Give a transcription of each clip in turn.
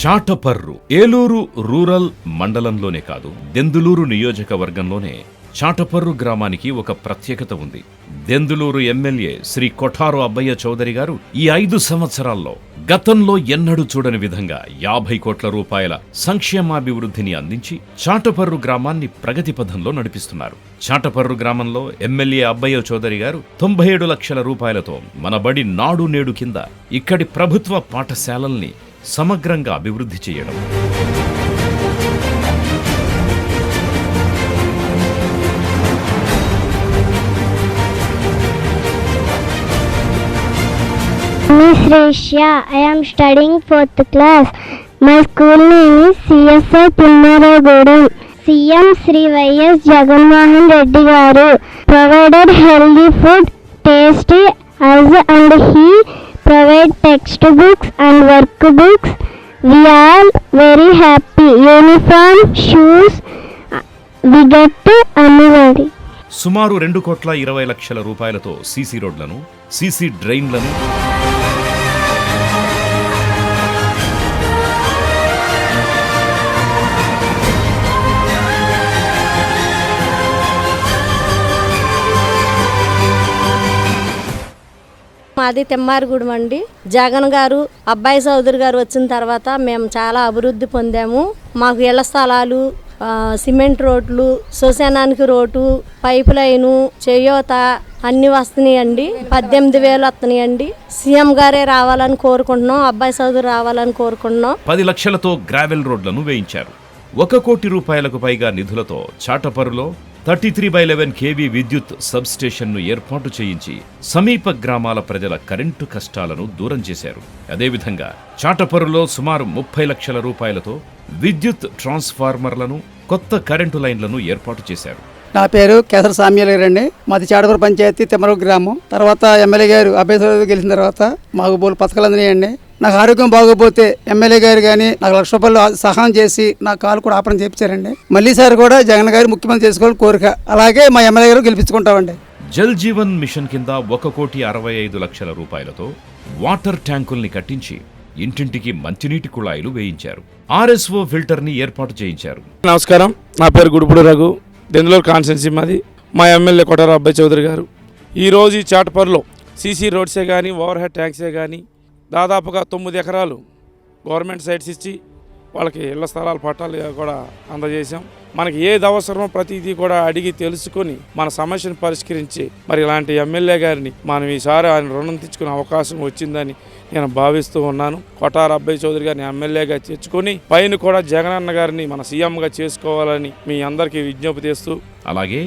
Chataparru Eluru rural మండలంలోనే కాదు దెందులూరు నియోజకవర్గంలోనే చాటపర్రు గ్రామానికి ఒక ప్రత్యేకత ఉంది. దెందులూరు ఎమ్మెల్యే శ్రీ కొఠారు అబ్బయ్య చౌదరి గారు ఈ ఐదు సంవత్సరాల్లో గతంలో ఎన్నడూ చూడని విధంగా యాభై కోట్ల రూపాయల సంక్షేమాభివృద్ధిని అందించి చాటపర్రు గ్రామాన్ని ప్రగతి పథంలో నడిపిస్తున్నారు. చాటపర్రు గ్రామంలో ఎమ్మెల్యే అబ్బయ్య చౌదరి గారు తొంభై ఏడు లక్షల రూపాయలతో మన బడి నాడు నేడు కింద ఇక్కడి ప్రభుత్వ పాఠశాలల్ని సమగ్రంగా అభివృద్ధి చేయడం Miss Risha, I am studying fourth class. My school name is CSI Timmaragudam. CM Sri YS Jagannahan Reddy garu provided healthy food, tasty as and he provide textbooks and workbooks. We are very happy. Uniform, shoes, we get to annually. సుమారు రెండు కోట్ల ఇరవై లక్షల రూపాయలతో CC రోడ్లను CC డ్రైన్లను మాది తిమ్మారిగూడెం అండి. జగన్ గారు అబ్బాయి చౌదరి గారు వచ్చిన తర్వాత మేము చాలా అభివృద్ధి పొందాము. మాకు ఇళ్ళ స్థలాలు సిమెంట్ రోడ్లు శ్మశానానికి రోడ్డు పైప్ లైను చేయూత అన్ని వస్తున్నాయండి. పద్దెనిమిది వేలు వస్తున్నాయండి. సీఎం గారే రావాలని కోరుకుంటున్నాం అబ్బాయి చౌదరి రావాలని కోరుకుంటున్నాం. పది లక్షలతో గ్రావెల్ రోడ్లను వేయించారు. ఒక కోటి రూపాయలకు పైగా నిధులతో చాటపరులో thirty three by eleven KV విద్యుత్ సబ్ స్టేషన్ను ఏర్పాటు చేయించి సమీప గ్రామాల ప్రజల కరెంటు కష్టాలను దూరం చేశారు. అదేవిధంగా చాటపరులో సుమారు ముప్పై లక్షల రూపాయలతో విద్యుత్ ట్రాన్స్ఫార్మర్లను కొత్త కరెంటు లైన్లను ఏర్పాటు చేశారు. నా పేరు కేసర సామ్యాల గారు అండి మాది చాడపూర్ పంచాయతీ తిమ్మర గ్రామం. తర్వాత ఎమ్మెల్యే గారు అభ్యర్థులు గెలిచిన తర్వాత మాకు బోలు పథకాలు అందినాయండి. నాకు ఆరోగ్యం బాగోపోతే ఎమ్మెల్యే గారు కానీ నాకు లక్ష రూపాయలు సహాయం చేసి నా కాలు కూడా ఆపరం చేయించారండి మళ్ళీ సార్ కూడా జగన్ గారు ముఖ్యమంత్రి చేసుకోవాలని కోరిక. అలాగే మా ఎమ్మెల్యే గారు గెలిపించుకుంటామండి. జల్ జీవన్ మిషన్ కింద ఒక కోటి అరవై ఐదు లక్షల రూపాయలతో వాటర్ ట్యాంకుల్ని కట్టించి ఇంటింటికి మంచినీటి కుళాయిలు వేయించారు. ఆర్ఎస్ఓ ఫిల్టర్ని ఏర్పాటు చేయించారు. నమస్కారం. నా పేరు గుడిపూడి రఘు. దెందులూరు కాన్స్టెన్సీ మాది. మా ఎమ్మెల్యే కొటార అబ్బాయి చౌదరి గారు. ఈరోజు ఈ చాటపర్లో సీసీ రోడ్సే కానీ ఓవర్ హెడ్ ట్యాంక్సే కానీ దాదాపుగా తొమ్మిది ఎకరాలు గవర్నమెంట్ సైట్స్ ఇచ్చి వాళ్ళకి ఇళ్ళ స్థలాల పట్టాలు కూడా అందజేశాం. మనకి ఏది అవసరమో ప్రతిదీ కూడా అడిగి తెలుసుకొని మన సమస్యను పరిష్కరించి మరి ఇలాంటి ఎమ్మెల్యే గారిని మనం ఈసారి ఆయన రుణం తెచ్చుకునే అవకాశం వచ్చిందని నేను భావిస్తూ ఉన్నాను. కొటార అబ్బాయి చౌదరి గారిని ఎమ్మెల్యేగా తెచ్చుకొని పైన కూడా జగనన్న గారిని మన సీఎంగా చేసుకోవాలని మీ అందరికీ విజ్ఞప్తి చేస్తూ అలాగే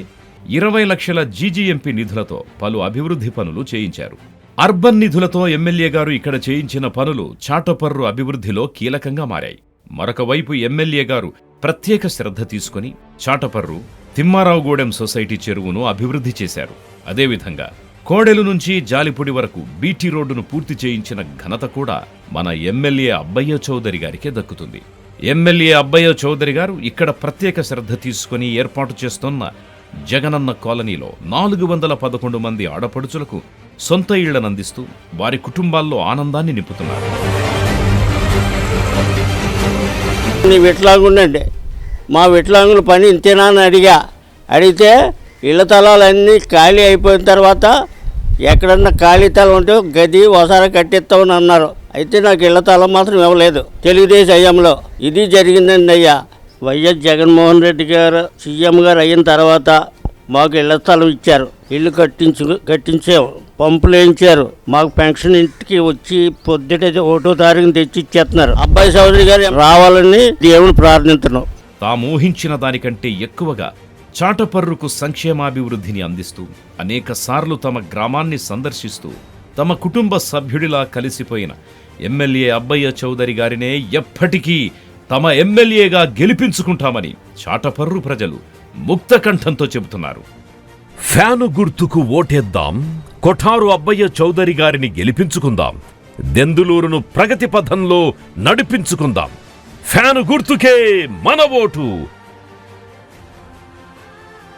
ఇరవై లక్షల జీజీఎంపీ నిధులతో పలు అభివృద్ధి పనులు చేయించారు. అర్బన్ నిధులతో ఎమ్మెల్యే గారు ఇక్కడ చేయించిన పనులు చాటపర్రు అభివృద్ధిలో కీలకంగా మారాయి. మరొక వైపు ఎమ్మెల్యే గారు ప్రత్యేక శ్రద్ధ తీసుకుని చాటపర్రు తిమ్మారావుగూడెం సొసైటీ చెరువును అభివృద్ధి చేశారు. అదేవిధంగా కోడెలు నుంచి జాలిపుడి వరకు బీటీ రోడ్డును పూర్తి చేయించిన ఘనత కూడా మన ఎమ్మెల్యే అబ్బయ్య చౌదరి గారికే దక్కుతుంది. ఎమ్మెల్యే అబ్బయ్య చౌదరి గారు ఇక్కడ ప్రత్యేక శ్రద్ధ తీసుకుని ఏర్పాటు చేస్తున్న జగనన్న కాలనీలో నాలుగు వందల పదకొండు మంది ఆడపడుచులకు సొంత ఇళ్ళను అందిస్తూ వారి కుటుంబాల్లో ఆనందాన్ని నింపుతున్నారు. నీ మా విట్లాంగుల పని ఇంతేనా అని అడిగా. అడిగితే ఇళ్ళ తలాలన్నీ ఖాళీ అయిపోయిన తర్వాత ఎక్కడన్నా ఖాళీ తలం ఉంటే గది ఒకసారి కట్టిస్తామని అన్నారు. అయితే నాకు ఇళ్ళ తలం మాత్రం ఇవ్వలేదు. తెలుగుదేశం అయ్యంలో ఇది జరిగిందండి అయ్యా. వైఎస్ జగన్మోహన్ రెడ్డి గారు సీఎం గారు అయిన తర్వాత మాకు ఇళ్ళ స్థలం ఇచ్చారు. ఇల్లు కట్టించు కట్టించాము పంపులు వేయించారు. మాకు పెన్షన్ ఇంటికి వచ్చి పొద్దుట ఒకటో తారీఖున తెచ్చి ఇచ్చేస్తున్నారు. అబ్బాయి చౌదరి గారు రావాలని దేవుని ప్రార్థించను తాము ఊహించిన దానికంటే ఎక్కువగా చాటపర్రుకు సంక్షేమాభివృద్ధిని అందిస్తూ అనేక సార్లు తమ గ్రామాన్ని సందర్శిస్తూ తమ కుటుంబ సభ్యుడిలా కలిసిపోయిన ఎమ్మెల్యే అబ్బయ్య చౌదరి గారినే ఎప్పటికీ తమ ఎమ్మెల్యేగా గెలిపించుకుంటామని చాటపర్రు ప్రజలు ముక్తకంఠంతో చెబుతున్నారు. ఫ్యాను గుర్తుకు ఓటేద్దాం కొఠారు అబ్బయ్య చౌదరి గారిని గెలిపించుకుందాం దెందులూరును ప్రగతి పథంలో నడిపించుకుందాం. ఫ్యాను గుర్తుకే మన ఓటు.